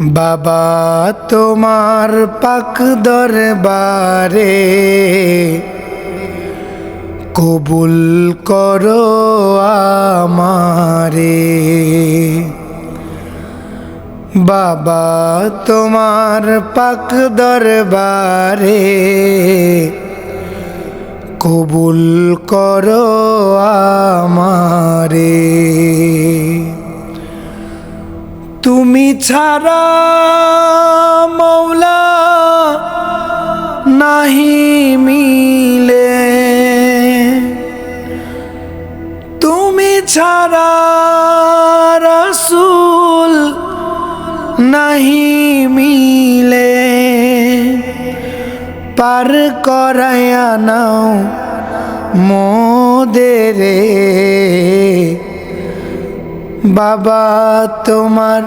বাবা তোমার পাক দরবারে কবুল করো আমারে। বাবা তোমার পাক দরবারে কবুল করো আমারে ছাড়া মৌলা নাহি মিলে। তুমি ছাড়া রসুল নাহি মিলে। পার করায়া নাও মোদেরে বাবা তোমার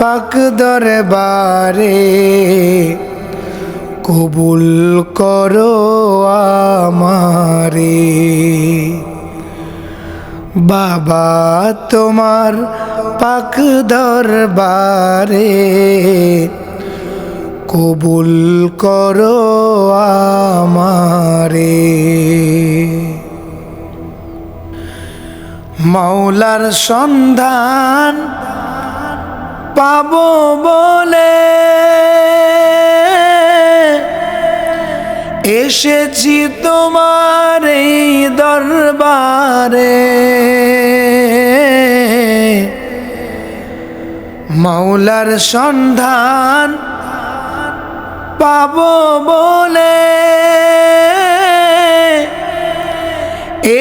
পাক দরবারে কবুল করো আমারে। বাবা তোমার পাক দরবারে কবুল করো আমারে। মাওলার সন্ধান পাব বলে। এসেছি তোমার এই দরবারে। মাওলার সন্ধান পাব বলে।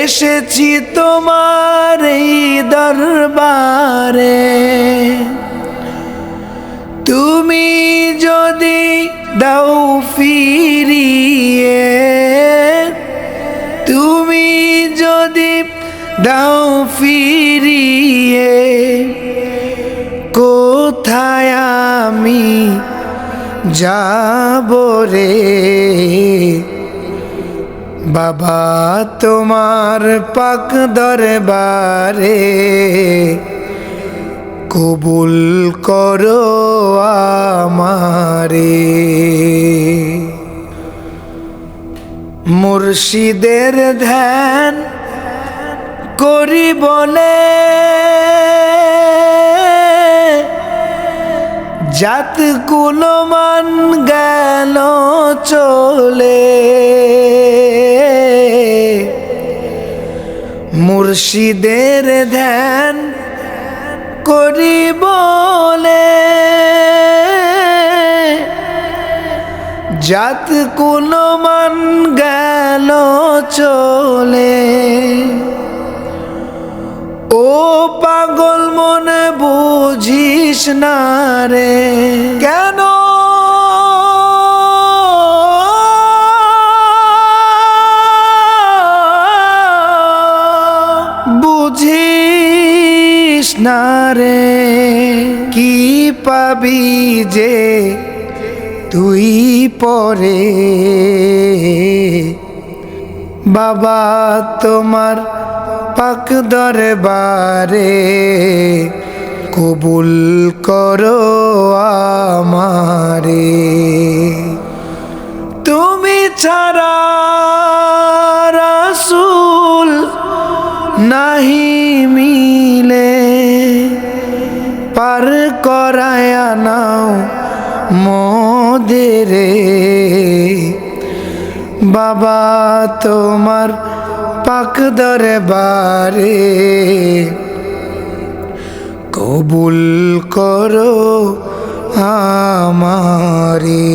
এসেছি তোমার এই দরবারে। দাও ফিরিয়ে, কোথায় আমি যাব রে? বাবা তোমার পাক দরবারে কবুল করো আমারে। মুর্শিদের ধ্যান করি বলে জাত কুলমান গেল চলে। মুর্শিদের ধ্যান করি বলে জাত কুলমান গেল চলে। ও পাগল মনে বুঝিস না রে। কেন? বুঝিস না রে। কি পাবি যে তুই পরে? বাবা, তোমার পাক দরবারে কবুল করো আমারে। তুমি ছাড়া রাসুল নাহি মিলে, পার করায়া নাও মোদেরে। বাবা তোমার পাক দরবারে। কবুল করো আমারে।